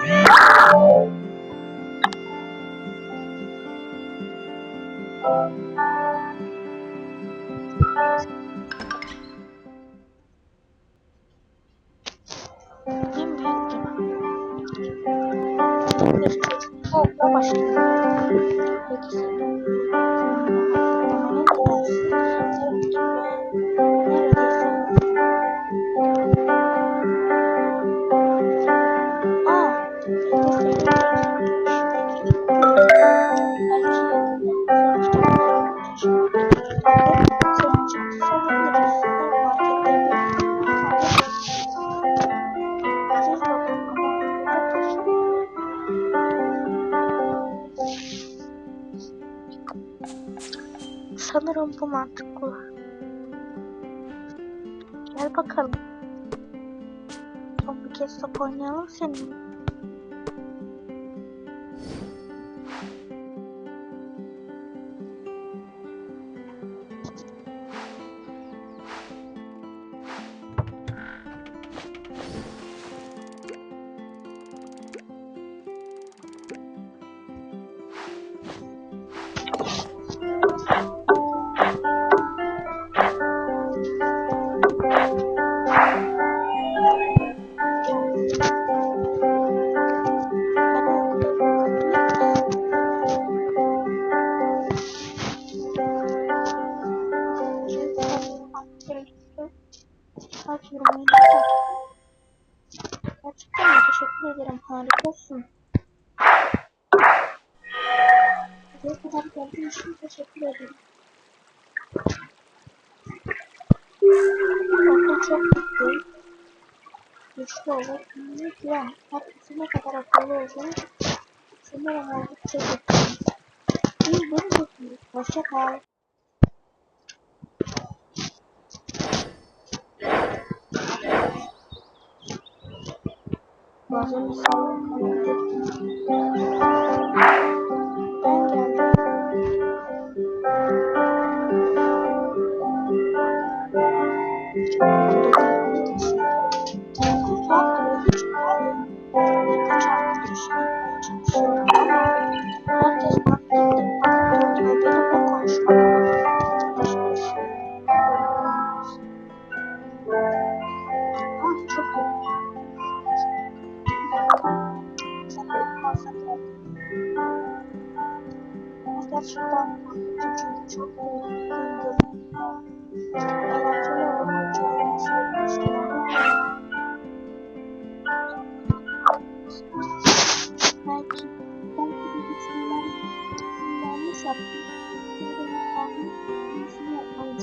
Kim bu mantıklı. Gel bakalım. Son bir kez top oynayalım seninle. Geldiğin için teşekkür ederim. Okul çok güçlü. Güçlü olur. Ne güven. Herkesin ne kadar akıllı olduğunu sanırım oldukça güçlü. İyi, bunu iyi. Hoşça kal. Bazen insanların yanlış yaptım. Umarım ben iyisini yapmaya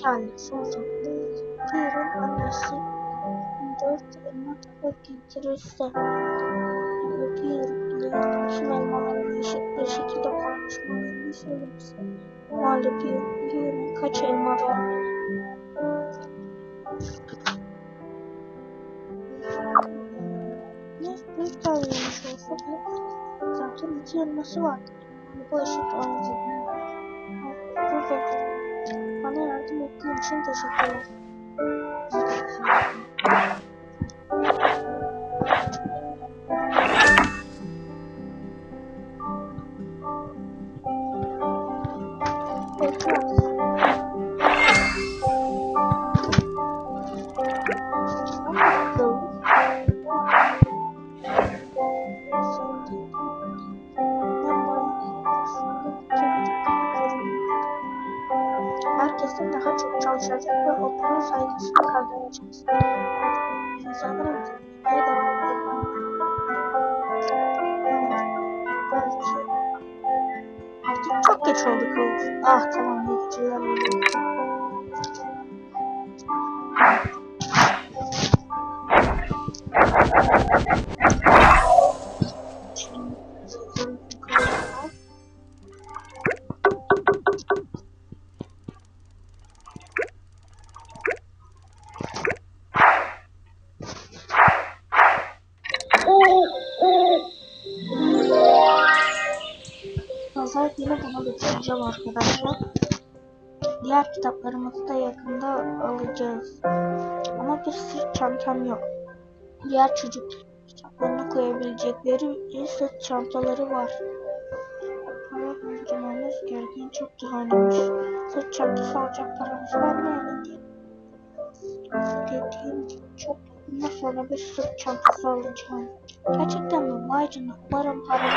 Sordum. Buyurun annesi. Dört elma tabak getirirse. Bir ile tüm elmaları eşit bir şekilde paylaşmalarını söylemişsin. O halde birine kaç elma vermeli? Ne? Bir tane olsa da zaten iki elması var. Bu eşit olacak. Yardım ettiğin için teşekkürler. Bekle. Geç oldu kız. Ah tamam ne geceler Bir sırt çantam yok. Diğer çocuk kitaplarını koyabilecekleri bir sırt çantaları var. Ama harcamamız gereken çok düzenlemiş. Sırt çantası alacak paramız var mı. Dediğim çok bundan sonra bir sırt çantası alacağım. Gerçekten mi? Vay canına. Umarım param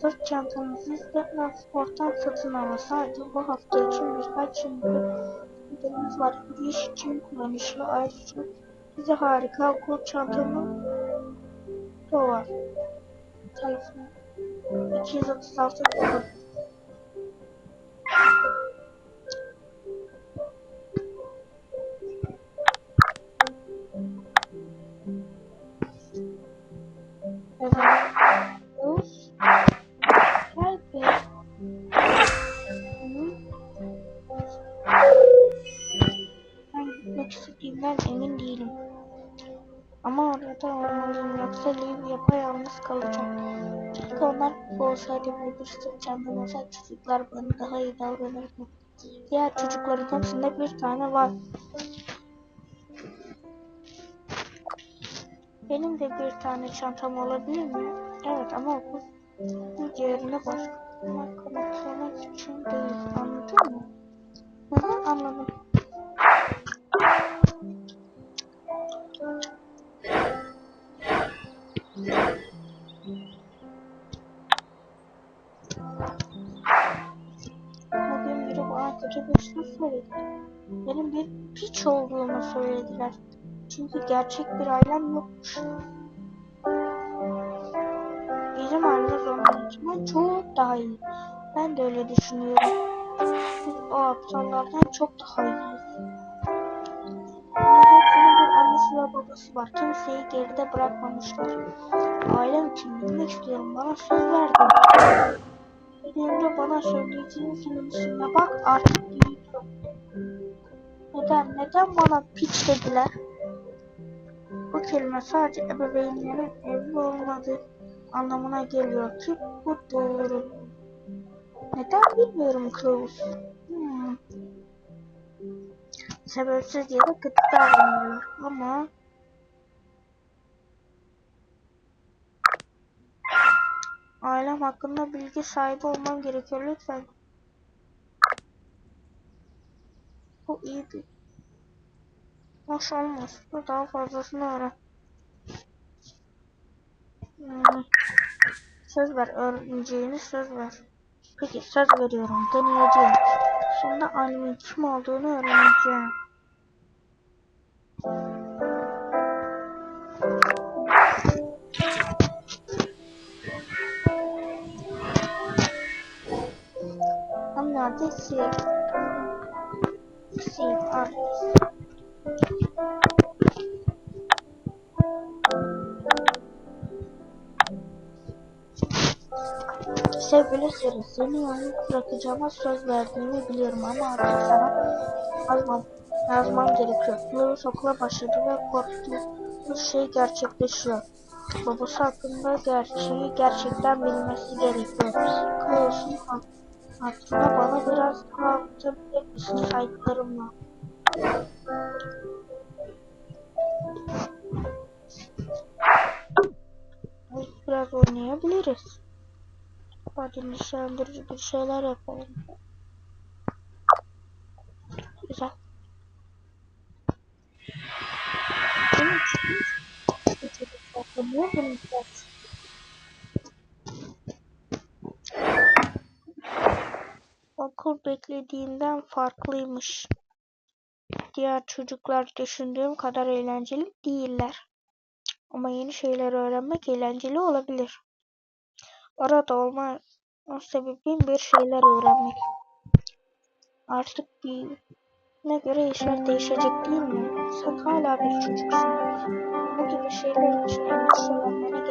Sırt çantanızı transporttan satın alın. Bu hafta için birkaç indirimimiz var. İş için kullanışlı. Ayrıca size harika okul çantamı da var. Telefon 236 dolar. İstediğimden emin değilim. Ama orada olmalıyım yoksa Liv yapayalnız kalacak. Keşke onlar olsaydı ve bir sırt çantam olsaydı çocuklar bana daha iyi davranırdı. Diğer çocukların hepsinde bir tane var. Benim de bir tane çantam olabilir mi? Evet ama bu, bu diğerine başka kanıtlamak için değil. Anladın mı? Hı hı anladım. Bugün biri bana kötü söyledi. Benim bir piç olduğumu söylediler. Çünkü gerçek bir ailem yokmuş. Bizim ailemiz onlarınkinden çok daha iyi. Ben de öyle düşünüyorum. Biz o aptallardan çok daha iyiyiz. Annesi ve babası var. Kimseyi geride bırakmamışlar. Ailem için bilmek istiyorum. Bana söz verdin. Dediğimde bana söyleyeceğin filmin üstüne bak artık büyüdüm. Neden? Neden bana piç dediler? Bu kelime sadece ebeveynlerin evli olmadığı anlamına geliyor ki bu doğru. Neden bilmiyorum kılavuz. Sebepsiz yere kötü davranıyorlar ama ailem hakkında bilgi sahibi olmam gerekiyor lütfen. Bu iyi bir Hoş olmaz. Daha fazlasını öğren. Hmm. Söz ver. Öğreneceğini söz ver. Peki söz veriyorum. Deneyeceğim. Şimdi annemin kim olduğunu öğreneceğim. I'm not this year. See, Sevgili Siri, seni yalnız bırakacağıma söz verdiğimi biliyorum ama artık sana yazmam, yazmam gerekiyor. Louis okula başladı ve korktuğu şey gerçekleşiyor. Babası hakkında gerçeği gerçekten bilmesi gerekiyor. Louis'un hatırına bana biraz daha anlatabilir misin saygılarımla? Biraz oynayabiliriz hadi nişandırıcı bir şeyler yapalım. Güzel. Okul beklediğinden farklıymış. Diğer çocuklar düşündüğüm kadar eğlenceli değiller. Ama yeni şeyler öğrenmek eğlenceli olabilir. Orada olma o sebebim bir şeyler öğrenmek. Artık bir ne göre işler değişecek değil mi? Sen hala bir çocuksun. Bu gibi şeyler için endişelenmene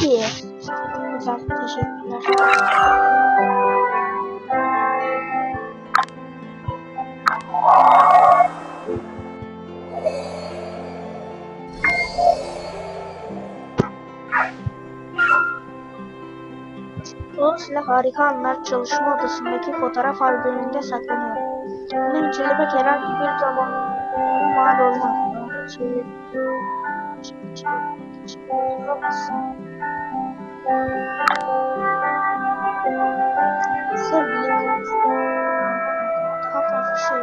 ki. Güzel, harika anlar çalışma odasındaki fotoğraf albümünde saklanıyor. Bunu incelemek herhangi bir zaman mal olmaz. Şey, şey, olamazsın. Sevgili kız, daha fazla şey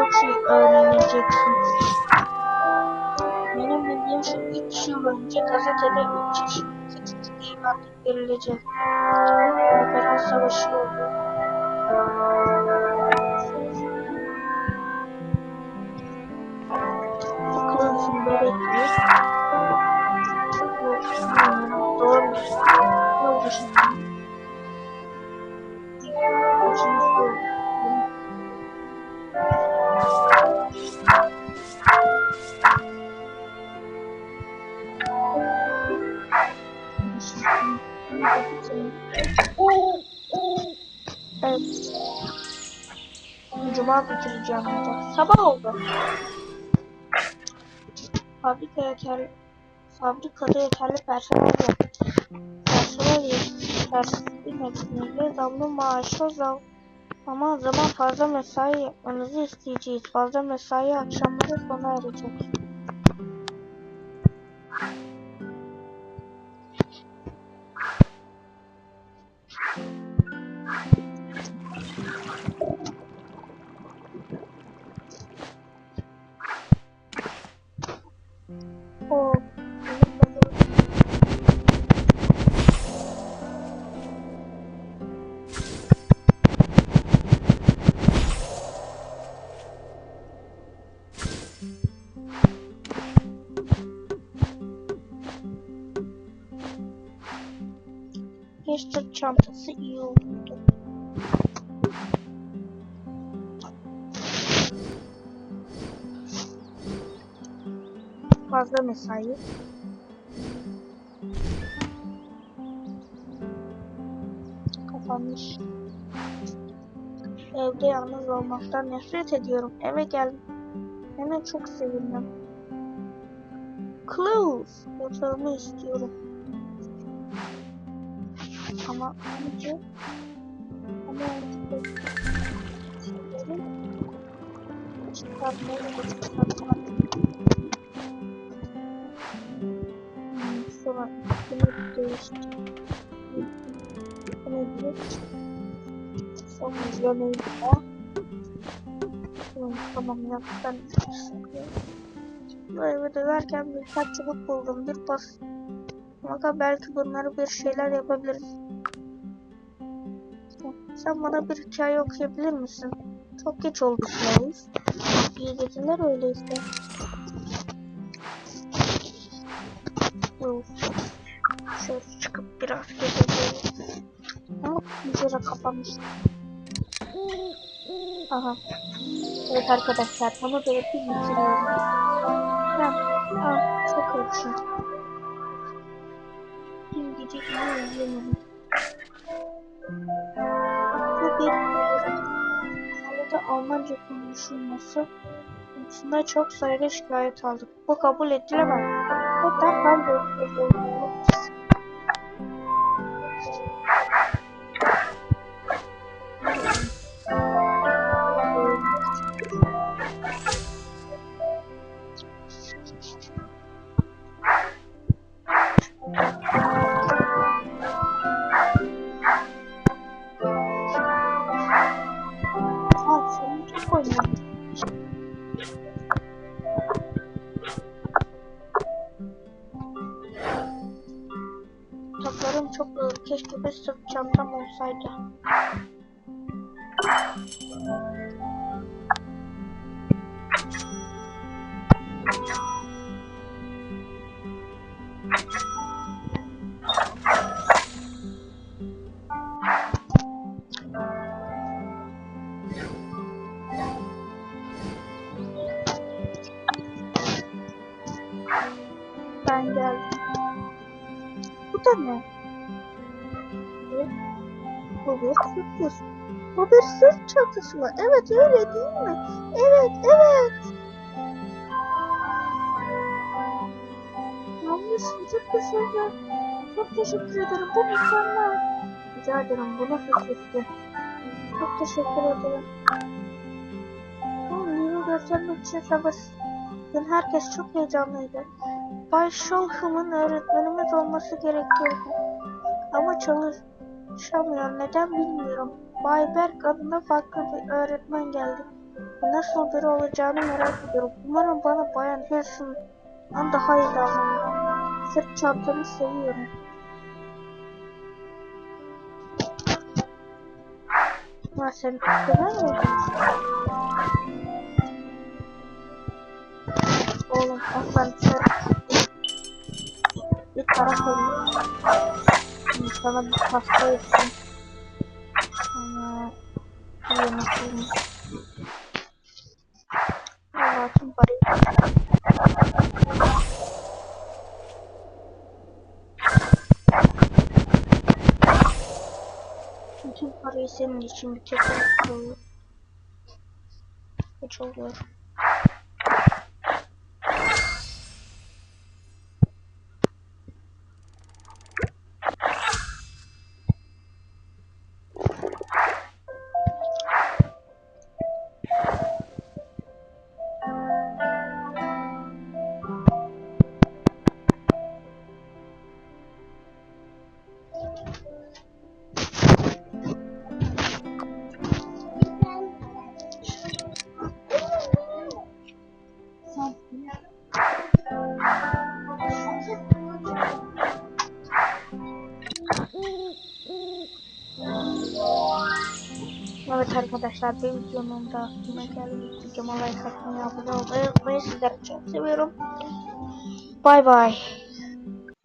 çok şey öğreneceksin. Benim bildiğim şey 3 yıl önce gazetede 3 kişinin seçildiği artık verilecek. Veteran savaşı oldu. Evet. Cuma bitireceğim burada. Sabah oldu. Fabrika yeterli, fabrikada yeterli personel yok. Personel yetersizliği nedeniyle zamlı maaşa zam ama zaman fazla mesai yapmanızı isteyeceğiz. Fazla mesai akşamları sona erecek. Çantası iyi olurdu. Fazla mesai. Kapanmış. Evde yalnız olmaktan nefret ediyorum. Eve geldim. Hemen çok sevindim. Clothes. Yatağımı istiyorum. Ama önce ama şeyleri çıkartmayı çıkartmak. Sonra bunu değiştir. Bunu direkt sonra izlemeyi de tamam Bu evi döverken birkaç çubuk buldum. Bir pas. Ama belki bunları bir şeyler yapabiliriz. Sen bana bir hikaye okuyabilir misin? Çok geç oldu Flavis. İyi geceler öyleyse. Şöyle çıkıp biraz gezelim. Ama pencere kapanmış. Aha. Evet arkadaşlar bunu belirtip bitiriyorum. Ben, aa, çok ölçüm. Dün gece iyi uyuyamadım. Almanca konuşulması konusunda çok sayıda şikayet aldık. Bu kabul edilemez. Hatta ben de ediyorum. Olsaydı. Ben geldim. Bu da ne? Sırt çantası mı? Evet öyle değil mi? Evet evet. Yanlışım çok güzel. Çok teşekkür ederim. Bu mükemmel. Rica ederim. Bu nasıl fikri? Çok teşekkür ederim. Bu yeni göstermek için sabırsızım. Dün herkes çok heyecanlıydı. Bay Sholham'ın öğretmenimiz olması gerekiyordu. Ama çalışamıyor. Neden bilmiyorum. Bay Berk adında farklı bir öğretmen geldi. Nasıl biri olacağını merak ediyorum. Umarım bana Bayan Wilson'dan daha iyi davranır. Sırt çantamı seviyorum. Ha sen istemez miydin? Oğlum sana bir para koyayım. Sana bir pasta yapayım. Sonra bir yemek yiyeyim. Allah tüm parayı. Bütün parayı senin için bir tek koyuyorum. Kaç oluyor? Arkadaşlar bir videonun da sonuna geldik. Videoma like atmayı, abone olmayı unutmayın. Sizleri çok seviyorum. Bay bay.